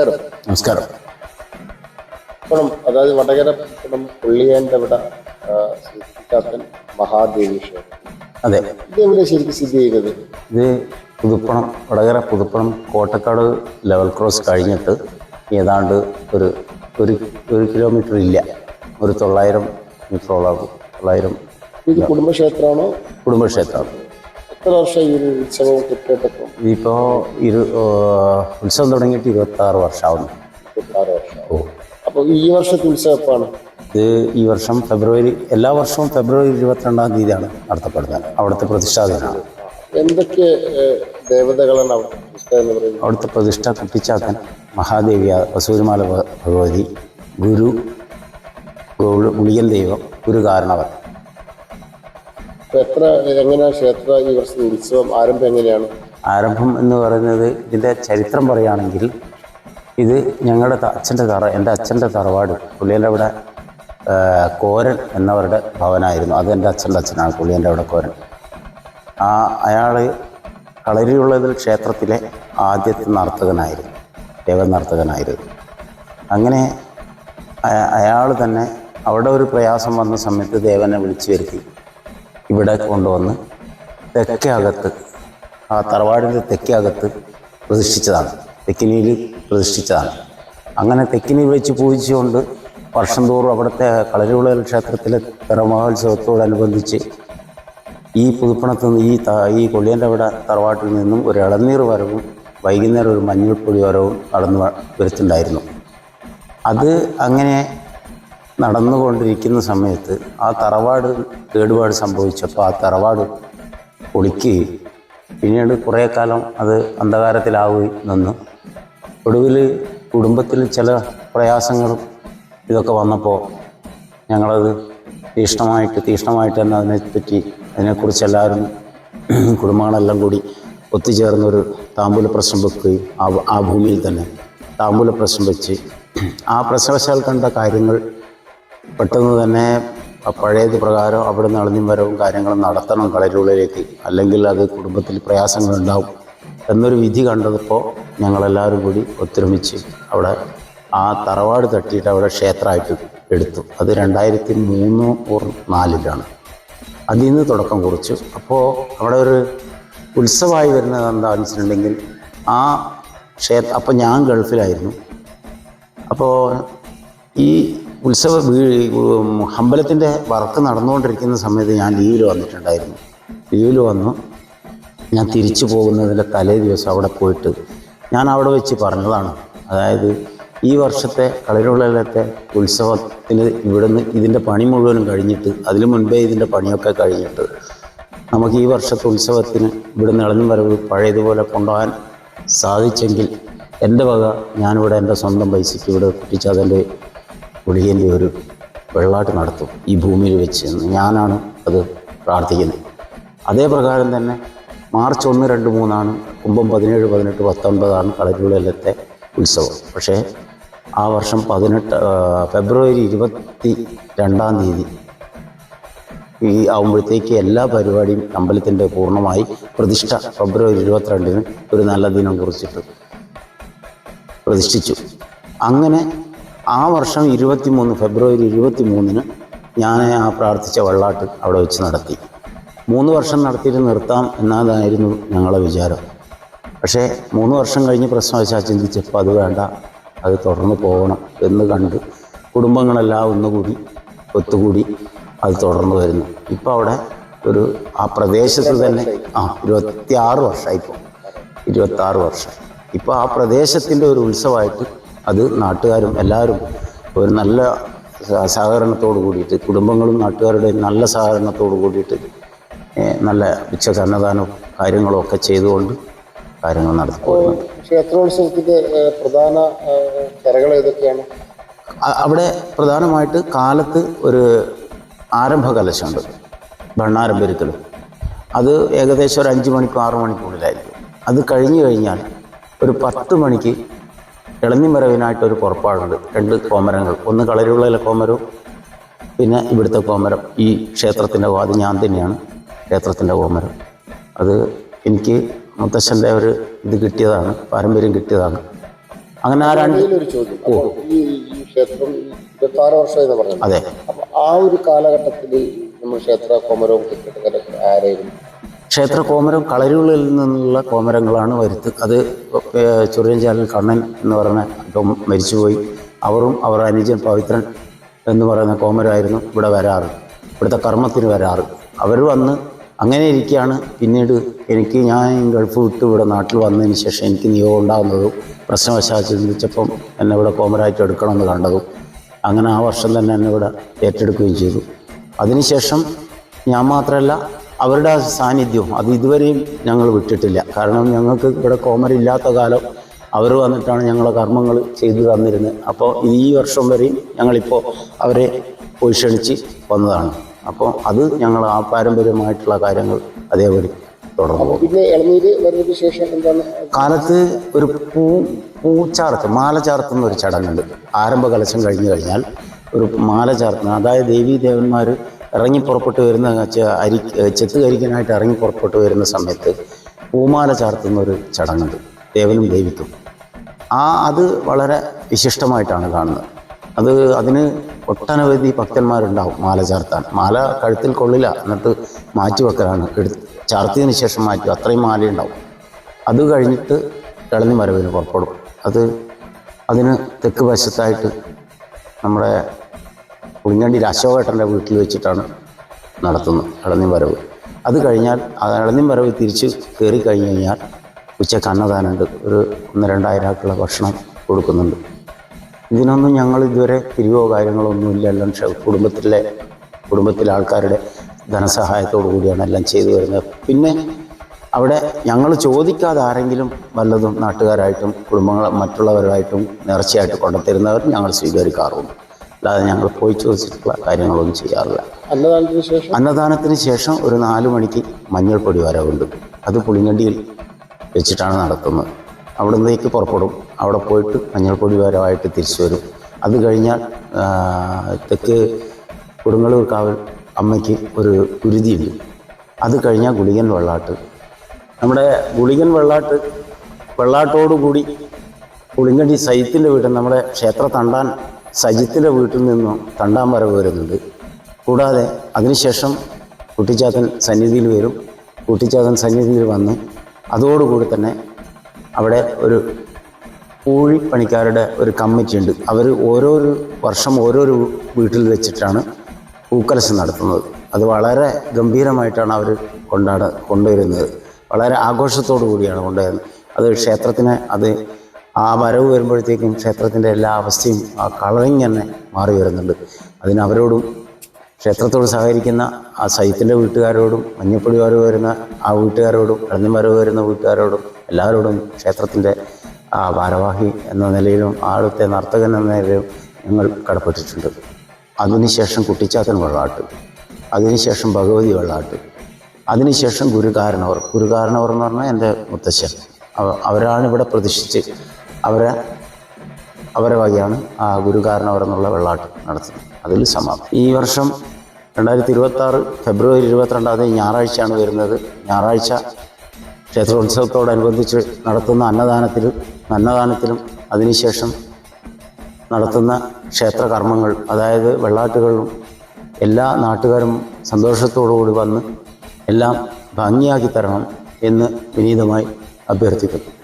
നമസ്കാരം. നമസ്കാരം. പണം അതായത് വടകര പണം പുള്ളിയേണ്ടവിട ശ്രീകാത്തൻ മഹാദേവി ക്ഷേത്രം. അതെ. ഇത് എവിടെ ശരിക്കും സ്ഥിതി ചെയ്യുന്നത്? ഇത് പുതുപ്പണം വടകര പുതുപ്പണം കോട്ടക്കാട് ലെവൽ ക്രോസ് കഴിഞ്ഞിട്ട് ഏതാണ്ട് ഒരു ഒരു ഒരു കിലോമീറ്റർ ഇല്ല. ഒരു തൊള്ളായിരം മീറ്ററോളം തൊള്ളായിരം ഇത് കുടുംബക്ഷേത്രമാണോ? കുടുംബക്ഷേത്രമാണ് എത്ര വർഷം ഈ ഒരു ഉത്സവം ഇരു ഉത്സവം തുടങ്ങിയിട്ട് വർഷമാവുന്നു. ആറ് വർഷം. അപ്പോൾ ഈ വർഷത്തെ ഉത്സവം എപ്പാണ്? ഇത് ഈ വർഷം ഫെബ്രുവരി എല്ലാ വർഷവും ഫെബ്രുവരി ഇരുപത്തിരണ്ടാം തീയതിയാണ് നടത്തപ്പെടുന്നത്. അവിടുത്തെ പ്രതിഷ്ഠാദിനമാണ്. എന്തൊക്കെ ദേവതകളാണ് അവിടെ പ്രതിഷ്ഠ എന്ന് പറയുന്നത്? അവിടുത്തെ പ്രതിഷ്ഠ കുട്ടിച്ചാത്തൻ മഹാദേവി വസൂരിമാല ഭഗവതി ഗുരു ഗൗള- ഗുളിയൻ ദൈവം ഗുരു കാരണവർ എത്ര എങ്ങനെയാണ് ക്ഷേത്ര ഈ വർഷത്തെ ഉത്സവം ആരംഭം എങ്ങനെയാണ്? ആരംഭം എന്ന് പറയുന്നത് ഇതിന്റെ ചരിത്രം പറയുകയാണെങ്കിൽ ഇത് ഞങ്ങളുടെ അച്ഛന്റെ തറ എന്റെ അച്ഛന്റെ തറവാട് പുള്ളിയുടെ അവിടെ കോരൻ എന്നവരുടെ ഭവനായിരുന്നു. അത് എന്റെ അച്ഛന്റെ അച്ഛനാണ് പുള്ളിയുടെ അവിടെ കോരൻ. ആ അയാൾ കളരിയുള്ളതിൽ ക്ഷേത്രത്തിലെ ആദ്യത്തെ നർത്തകനായിരുന്നു ദേവനർത്തകനായിരുന്നു അങ്ങനെ അയാൾ തന്നെ അവിടെ ഒരു പ്രയാസം വന്ന സമയത്ത് ദേവനെ വിളിച്ചു വരുത്തി. ഇവിടെ കൊണ്ടുവന്ന് തെക്കേ അകത്ത് ആ തറവാടിന്റെ തെക്കേ അകത്ത് പ്രതിഷ്ഠിച്ചതാണ്. തെക്കിനിയിൽ പ്രതിഷ്ഠിച്ചതാണ്. അങ്ങനെ തെക്കിനി വെച്ച് പൂജിച്ചുകൊണ്ട് വർഷം തോറും അവിടുത്തെ കളരിവിളൽ ക്ഷേത്രത്തിലെ തിറമഹോത്സവത്തോടനുബന്ധിച്ച് ഈ പുതുപ്പണത്ത് നിന്ന് ഈ ഈ കൊള്ളിയന്റെ അവിടെ തറവാട്ടിൽ നിന്നും ഒരു ഇളനീർ വരവും വൈകുന്നേരം ഒരു മഞ്ഞൾപ്പൊടി വരവും നടന്നു വരുത്തുണ്ടായിരുന്നു. അത് അങ്ങനെ നടന്നുകൊണ്ടിരിക്കുന്ന സമയത്ത് ആ തറവാട് കേടുപാട് സംഭവിച്ചപ്പോൾ ആ തറവാട് പൊളിക്കുകയും പിന്നീട് കുറേ കാലം അത് അന്ധകാരത്തിലാവുകയും നിന്നു. ഒടുവിൽ കുടുംബത്തിൽ ചില പ്രയാസങ്ങളും ഇതൊക്കെ വന്നപ്പോൾ ഞങ്ങളത് തീഷ്ണമായിട്ട് തീഷ്ണമായിട്ട് തന്നെ അതിനെപ്പറ്റി അതിനെക്കുറിച്ച് എല്ലാവരും കുടുംബങ്ങളെല്ലാം കൂടി ഒത്തുചേർന്നൊരു താമ്പൂല പ്രശ്നം വെക്കുകയും ആ ആ ഭൂമിയിൽ തന്നെ താമ്പൂല പ്രശ്നം വെച്ച് ആ പ്രശ്നവശാൽ കണ്ട കാര്യങ്ങൾ പെട്ടെന്ന് തന്നെ പഴയത് പ്രകാരം അവിടെ അളഞ്ഞും വരവും കാര്യങ്ങളും നടത്തണം കളരിയുള്ളിലേക്ക് അല്ലെങ്കിൽ അത് കുടുംബത്തിൽ പ്രയാസങ്ങളുണ്ടാവും. എന്നൊരു വിധി കണ്ടപ്പോൾ ഞങ്ങളെല്ലാവരും കൂടി ഒത്തൊരുമിച്ച് അവിടെ ആ തറവാട് തട്ടിയിട്ട് അവിടെ ക്ഷേത്രമായിട്ട് എടുത്തു. അത് രണ്ടായിരത്തി മൂന്ന് ഓർ നാലിലാണ്. അതിൽ നിന്ന് തുടക്കം കുറിച്ചു. അപ്പോൾ അവിടെ ഒരു ഉത്സവമായി വരുന്നത് എന്താണെന്ന് വെച്ചിട്ടുണ്ടെങ്കിൽ ആ ക്ഷേത്ര അപ്പോൾ ഞാൻ ഗൾഫിലായിരുന്നു. അപ്പോൾ ഈ ഉത്സവ അമ്പലത്തിന്റെ വർക്ക് നടന്നുകൊണ്ടിരിക്കുന്ന സമയത്ത് ഞാൻ ലീവിൽ വന്നിട്ടുണ്ടായിരുന്നു. ലീവിൽ വന്നു. ഞാൻ തിരിച്ചു പോകുന്നതിന്റെ തലേ ദിവസം അവിടെ പോയിട്ട് ഞാൻ അവിടെ വെച്ച് പറഞ്ഞതാണ്. അതായത് ഈ വർഷത്തെ കളരിയുള്ളത്തെ ഉത്സവത്തിന് ഇവിടുന്ന് ഇതിന്റെ പണി മുഴുവനും കഴിഞ്ഞിട്ട് അതിനു മുൻപേ ഇതിന്റെ പണിയൊക്കെ കഴിഞ്ഞിട്ട് നമുക്ക് ഈ വർഷത്തെ ഉത്സവത്തിന് ഇവിടുന്ന് ഇളഞ്ഞു വരവ് പഴയതുപോലെ കൊണ്ടുപോകാൻ സാധിച്ചെങ്കിൽ എന്റെ വക ഞാനിവിടെ എന്റെ സ്വന്തം പൈസയ്ക്ക് ഇവിടെ കുട്ടിച്ചാതന്റെ ഒളിയന്റെ ഒരു വെള്ളാട്ട് നടത്തും ഈ ഭൂമിയിൽ വെച്ച് ഞാനാണ് അത് പ്രാർത്ഥിക്കുന്നത്. അതേ പ്രകാരം തന്നെ മാർച്ച് ഒന്ന് രണ്ട് മൂന്നാണ് കുംഭം പതിനേഴ് പതിനെട്ട് പത്തൊൻപതാണ് കളരിവിളയിലത്തെ ഉത്സവം. പക്ഷേ ആ വർഷം പതിനെട്ട് ഫെബ്രുവരി ഇരുപത്തി രണ്ടാം തീയതി ഈ ആകുമ്പോഴത്തേക്ക് എല്ലാ പരിപാടിയും അമ്പലത്തിന്റെ പൂർണമായി പ്രതിഷ്ഠ ഫെബ്രുവരി ഇരുപത്തിരണ്ടിന് ഒരു നല്ല ദിനം കുറിച്ചിട്ട് പ്രതിഷ്ഠിച്ചു. അങ്ങനെ ആ വർഷം ഇരുപത്തി മൂന്ന് ഫെബ്രുവരി ഇരുപത്തി മൂന്നിന് ഞാൻ ആ പ്രാർത്ഥിച്ച വെള്ളാട്ട് അവിടെ വെച്ച് നടത്തി. മൂന്ന് വർഷം നടത്തിയിട്ട് നിർത്താം എന്നതായിരുന്നു ഞങ്ങളുടെ വിചാരം. പക്ഷേ മൂന്ന് വർഷം കഴിഞ്ഞ് പ്രശ്നം വെച്ചാൽ ചിന്തിച്ചപ്പോൾ അത് വേണ്ട അത് തുടർന്ന് പോകണം എന്ന് കണ്ട് കുടുംബങ്ങളെല്ലാം ഒന്നുകൂടി ഒത്തുകൂടി അത് തുടർന്ന് വരുന്നു. ഇപ്പോൾ അവിടെ ഒരു ആ പ്രദേശത്ത് തന്നെ ആ ഇരുപത്തി ആറ് വർഷമായിപ്പോൾ ഇരുപത്താറ് വർഷം. ഇപ്പോൾ ആ പ്രദേശത്തിന്റെ ഒരു ഉത്സവമായിട്ട് അത് നാട്ടുകാരും എല്ലാവരും ഒരു നല്ല സഹകരണത്തോടു കൂടിയിട്ട് കുടുംബങ്ങളും നാട്ടുകാരുടെയും നല്ല സഹകരണത്തോട് കൂടിയിട്ട് നല്ല ഉച്ചയ്ക്ക് അന്നദാനവും കാര്യങ്ങളും ഒക്കെ ചെയ്തുകൊണ്ട് കാര്യങ്ങൾ നടത്തി ക്ഷേത്രോത്സവത്തിന്റെ പ്രധാന കരകൾ ഏതൊക്കെയാണ്? അവിടെ പ്രധാനമായിട്ട് കാലത്ത് ഒരു ആരംഭ കലശമുണ്ട് ഭണ്ണാരംഭരിക്കൽ അത് ഏകദേശം ഒരു അഞ്ച് മണിക്കും ആറ് മണിക്കുള്ളിലായിരിക്കും അത് കഴിഞ്ഞു കഴിഞ്ഞാൽ ഒരു പത്ത് മണിക്ക് ഇളഞ്ഞിമരവിനായിട്ട് ഒരു പുറപ്പാടുണ്ട്. രണ്ട് കോമരങ്ങൾ. ഒന്ന് കളരിയുള്ളതിലെ കോമരവും പിന്നെ ഇവിടുത്തെ കോമരം. ഈ ക്ഷേത്രത്തിന്റെ അത് ഞാൻ തന്നെയാണ്. ക്ഷേത്രത്തിന്റെ കോമരം. അത് എനിക്ക് മുത്തശ്ശന്റെ ഒരു ഇത് കിട്ടിയതാണ് പാരമ്പര്യം കിട്ടിയതാണ്. അങ്ങനെ ആ രണ്ട് അതെ. ആ ഒരു കാലഘട്ടത്തിൽ നമ്മൾ ക്ഷേത്ര കോമരവും ആരായിരുന്നു? ക്ഷേത്ര കോമരം കളരികളിൽ നിന്നുള്ള കോമരങ്ങളാണ് വരുത്ത്. അത് ചുറിയഞ്ചാലിൽ കണ്ണൻ എന്ന് പറഞ്ഞ ഇപ്പം മരിച്ചുപോയി. അവരും അവർ അനുജൻ പവിത്രൻ എന്ന് പറയുന്ന കോമരമായിരുന്നു ഇവിടെ വരാറ്. ഇവിടുത്തെ കർമ്മത്തിന് വരാറ്. അവർ വന്ന് അങ്ങനെ ഇരിക്കുകയാണ്. പിന്നീട് എനിക്ക് ഞാൻ ഗൾഫ് വിട്ട് ഇവിടെ നാട്ടിൽ വന്നതിന് ശേഷം എനിക്ക് നിയോഗം ഉണ്ടാകുന്നതും പ്രശ്നവശാൽ ചിന്തിച്ചപ്പം എന്നെ ഇവിടെ കോമരായിട്ട് എടുക്കണമെന്ന് കണ്ടതും അങ്ങനെ ആ വർഷം തന്നെ എന്നെ ഇവിടെ ഏറ്റെടുക്കുകയും ചെയ്തു. അതിനുശേഷം ഞാൻ മാത്രമല്ല അവരുടെ സാന്നിധ്യവും അത് ഇതുവരെയും ഞങ്ങൾ വിട്ടിട്ടില്ല. കാരണം ഞങ്ങൾക്ക് ഇവിടെ കോമരില്ലാത്ത കാലം അവർ വന്നിട്ടാണ് ഞങ്ങളെ കർമ്മങ്ങൾ ചെയ്തു തന്നിരുന്നത്. അപ്പോൾ ഈ വർഷം വരെയും ഞങ്ങളിപ്പോൾ അവരെ പോയി ക്ഷണിച്ച് വന്നതാണ്. അപ്പോൾ അത് ഞങ്ങൾ ആ പാരമ്പര്യമായിട്ടുള്ള കാര്യങ്ങൾ അതേപോലെ തുടർന്നു പോകും. പിന്നെ ഇളനീര് വരുന്നതിന് ശേഷം എന്താണ്? കാലത്ത് ഒരു പൂ പൂച്ചാർത്ത് മാല ചാർത്തുന്ന ഒരു ചടങ്ങുണ്ട്. ആരംഭ കലശം കഴിഞ്ഞു കഴിഞ്ഞാൽ ഒരു മാല ചാർത്തുന്ന അതായത് ദേവീ ദേവന്മാർ ഇറങ്ങി പുറപ്പെട്ട് വരുന്ന അരി ചെത്ത് കരിക്കാനായിട്ട് ഇറങ്ങി പുറപ്പെട്ട് വരുന്ന സമയത്ത് പൂമാല ചാർത്തുന്ന ഒരു ചടങ്ങുണ്ട്. ദേവനും ദേവിക്കും. ആ അത് വളരെ വിശിഷ്ടമായിട്ടാണ് കാണുന്നത്. അത് അതിന് ഒട്ടനവധി ഭക്തന്മാരുണ്ടാവും മാല ചാർത്താൻ. മാല കഴുത്തിൽ കൊള്ളില്ല എന്നിട്ട് മാറ്റി വെക്കലാണ്. എടുത്ത് ചാർത്തിയതിന് ശേഷം മാറ്റി അത്രയും മാലയുണ്ടാവും. അത് കഴിഞ്ഞിട്ട് ഇളനി മരവിന് പുറപ്പെടും. അത് അതിന് തെക്ക് വശത്തായിട്ട് നമ്മുടെ പുളിങ്ങണ്ടിയിൽ അശോകേട്ടന്റെ വീട്ടിൽ വെച്ചിട്ടാണ് നടത്തുന്നത് ഇളനീം വരവ്. അത് കഴിഞ്ഞാൽ ഇളനീം വരവ് തിരിച്ച് കയറി കഴിഞ്ഞ് കഴിഞ്ഞാൽ ഉച്ചയ്ക്ക് അന്നദാനമുണ്ട്. ഒരു ഒന്ന് രണ്ടായിരം ആൾക്കുള്ള ഭക്ഷണം കൊടുക്കുന്നുണ്ട്. ഇതിനൊന്നും ഞങ്ങൾ ഇതുവരെ പിരിവോ കാര്യങ്ങളോ ഒന്നുമില്ല എല്ലാം കുടുംബത്തിലെ കുടുംബത്തിലെ ആൾക്കാരുടെ ധനസഹായത്തോടു കൂടിയാണ് എല്ലാം ചെയ്തു വരുന്നത്. പിന്നെ അവിടെ ഞങ്ങൾ ചോദിക്കാതെ ആരെങ്കിലും വല്ലതും നാട്ടുകാരായിട്ടും കുടുംബങ്ങൾ മറ്റുള്ളവരുമായിട്ടും നേർച്ചയായിട്ട് കൊണ്ടുത്തരുന്നവർ ഞങ്ങൾ സ്വീകരിക്കാറുണ്ട്. അല്ലാതെ ഞങ്ങൾ പോയി ചോദിച്ചിട്ടുള്ള കാര്യങ്ങളൊന്നും ചെയ്യാറില്ല. അന്നദാനത്തിന് ശേഷം അന്നദാനത്തിന് ശേഷം ഒരു നാല് മണിക്ക് മഞ്ഞൾപ്പൊടി വരവുണ്ട്. അത് പുളിങ്ങണ്ടിയിൽ വെച്ചിട്ടാണ് നടത്തുന്നത്. അവിടെ നിന്നേക്ക് പുറപ്പെടും. അവിടെ പോയിട്ട് മഞ്ഞൾപ്പൊടി വരവായിട്ട് തിരിച്ചു വരും. അത് കഴിഞ്ഞാൽ തെക്ക് കൊടുങ്ങല്ലൂർ കാവൽ അമ്മയ്ക്ക് ഒരു കുരുതിയുണ്ട് അത് കഴിഞ്ഞാൽ ഗുളികൻ വെള്ളാട്ട്. നമ്മുടെ ഗുളികൻ വെള്ളാട്ട് വെള്ളാട്ടോടുകൂടി പുളിങ്കണ്ടി സൈത്തിന്റെ വീട്ടിൽ നമ്മുടെ ക്ഷേത്ര തണ്ടാൻ സജിത്തിന്റെ വീട്ടിൽ നിന്നും തണ്ടാൻ വരവ് വരുന്നുണ്ട്. കൂടാതെ അതിനുശേഷം കുട്ടിച്ചാത്തൻ സന്നിധിയിൽ വരും. കുട്ടിച്ചാത്തൻ സന്നിധിയിൽ വന്ന് അതോടുകൂടി തന്നെ അവിടെ ഒരു പൂഴി പണിക്കാരുടെ ഒരു കമ്മിറ്റി ഉണ്ട്. അവർ ഓരോ വർഷം ഓരോരു വീട്ടിൽ വെച്ചിട്ടാണ് പൂക്കലശം നടത്തുന്നത്. അത് വളരെ ഗംഭീരമായിട്ടാണ് അവർ കൊണ്ടാട കൊണ്ടുവരുന്നത്. വളരെ ആഘോഷത്തോടു കൂടിയാണ് കൊണ്ടുവരുന്നത്. അത് ക്ഷേത്രത്തിന് അത് ആ വരവ് വരുമ്പോഴത്തേക്കും ക്ഷേത്രത്തിന്റെ എല്ലാ അവസ്ഥയും ആ കളറിങ് തന്നെ മാറി വരുന്നുണ്ട്. അതിന് അവരോടും ക്ഷേത്രത്തോട് സഹകരിക്കുന്ന ആ സൈത്തിന്റെ വീട്ടുകാരോടും മഞ്ഞപ്പൊടി വരവ് വരുന്ന ആ വീട്ടുകാരോടും ഇളഞ്ഞം വരവ് വരുന്ന വീട്ടുകാരോടും എല്ലാവരോടും ക്ഷേത്രത്തിന്റെ ആ ഭാരവാഹി എന്ന നിലയിലും ആടുത്തെ നർത്തകൻ എന്ന നിലയിലും ഞങ്ങൾ കടപ്പെട്ടിട്ടുണ്ട്. അതിനുശേഷം കുട്ടിച്ചാത്തൻ വെള്ളാട്ട് അതിനുശേഷം ഭഗവതി വെള്ളാട്ട് അതിനുശേഷം ഗുരുകാരണവർ. ഗുരുകാരണവർ എന്ന് പറഞ്ഞാൽ എന്റെ മുത്തശ്ശൻ അവരാണ് ഇവിടെ പ്രതിഷ്ഠിച്ച് അവരെ അവരെ വകയാണ് ആ ഗുരുകാരണവരെന്നുള്ള വെള്ളാട്ട് നടത്തുന്നത്. അതിൽ സമാപനം. ഈ വർഷം രണ്ടായിരത്തി ഇരുപത്തി ആറ് ഫെബ്രുവരി ഇരുപത്തിരണ്ടാം തീയതി ഞായറാഴ്ചയാണ് വരുന്നത്. ഞായറാഴ്ച ക്ഷേത്രോത്സവത്തോടനുബന്ധിച്ച് നടത്തുന്ന അന്നദാനത്തിലും അന്നദാനത്തിലും അതിനുശേഷം നടത്തുന്ന ക്ഷേത്ര കർമ്മങ്ങൾ അതായത് വെള്ളാട്ടുകളും എല്ലാ നാട്ടുകാരും സന്തോഷത്തോടുകൂടി വന്ന് എല്ലാം ഭംഗിയാക്കി തരണം എന്ന് വിനീതമായി അഭ്യർത്ഥിക്കുന്നു.